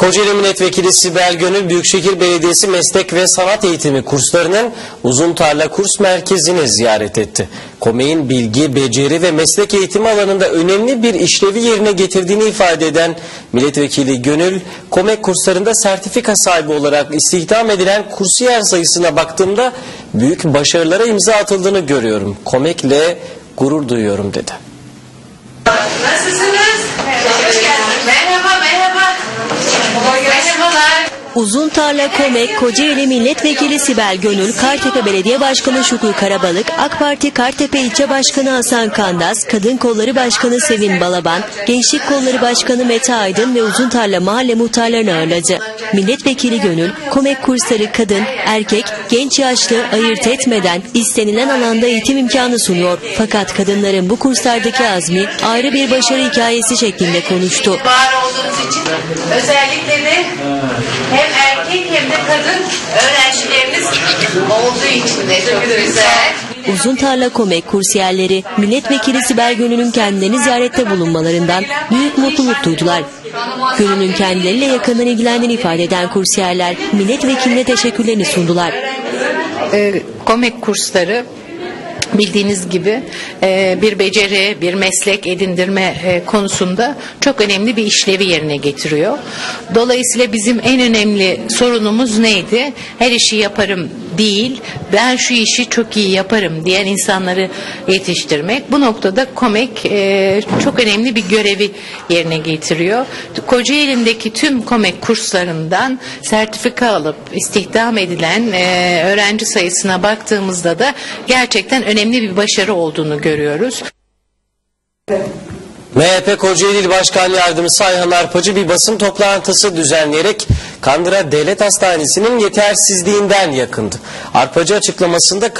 Kocaeli Milletvekili Sibel Gönül Büyükşehir Belediyesi Meslek ve Sanat Eğitimi kurslarının Uzun Tarla Kurs Merkezi'ni ziyaret etti. KOME'in bilgi, beceri ve meslek eğitimi alanında önemli bir işlevi yerine getirdiğini ifade eden Milletvekili Gönül, KOME kurslarında sertifika sahibi olarak istihdam edilen kursiyer sayısına baktığımda büyük başarılara imza atıldığını görüyorum. KOMEK'le gurur duyuyorum dedi. Uzun Tarla Komek, Kocaeli Milletvekili Sibel Gönül, Kartepe Belediye Başkanı Şükrü Karabalık, AK Parti Kartepe İlçe Başkanı Hasan Kandas, Kadın Kolları Başkanı Sevin Balaban, Gençlik Kolları Başkanı Mete Aydın ve Uzun Tarla Mahalle Muhtarlarını ağırladı. Milletvekili Gönül, Komek kursları kadın, erkek, genç yaşlı ayırt etmeden istenilen alanda eğitim imkanı sunuyor. Fakat kadınların bu kurslardaki azmi ayrı bir başarı hikayesi şeklinde konuştu. Var olduğunuz için özellikle de erkek hem de kadın öğrencileriniz olduğu için de çok güzel. Uzun Tarla Komek kursiyerleri milletvekili Sibel Gönül'ün kendilerini ziyarette bulunmalarından büyük mutluluk duydular. Gönül'ün kendileriyle yakından ilgilendiğini ifade eden kursiyerler milletvekiline teşekkürlerini sundular. e, komik kursları bildiğiniz gibi e, bir beceri, bir meslek edindirme e, konusunda çok önemli bir işlevi yerine getiriyor. Dolayısıyla bizim en önemli sorunumuz neydi? Her işi yaparım değil, ben şu işi çok iyi yaparım diyen insanları yetiştirmek. Bu noktada KOMEK e, çok önemli bir görevi yerine getiriyor. Kocaeli'ndeki tüm KOMEK kurslarından sertifika alıp istihdam edilen e, öğrenci sayısına baktığımızda da gerçekten önemli bir başarı olduğunu görüyoruz. MHP Kocaeli İl Başkan Yardımcısı Ayhan Arpacı bir basın toplantısı düzenleyerek Kandıra Devlet Hastanesi'nin yetersizliğinden yakındı. Arpacı açıklamasında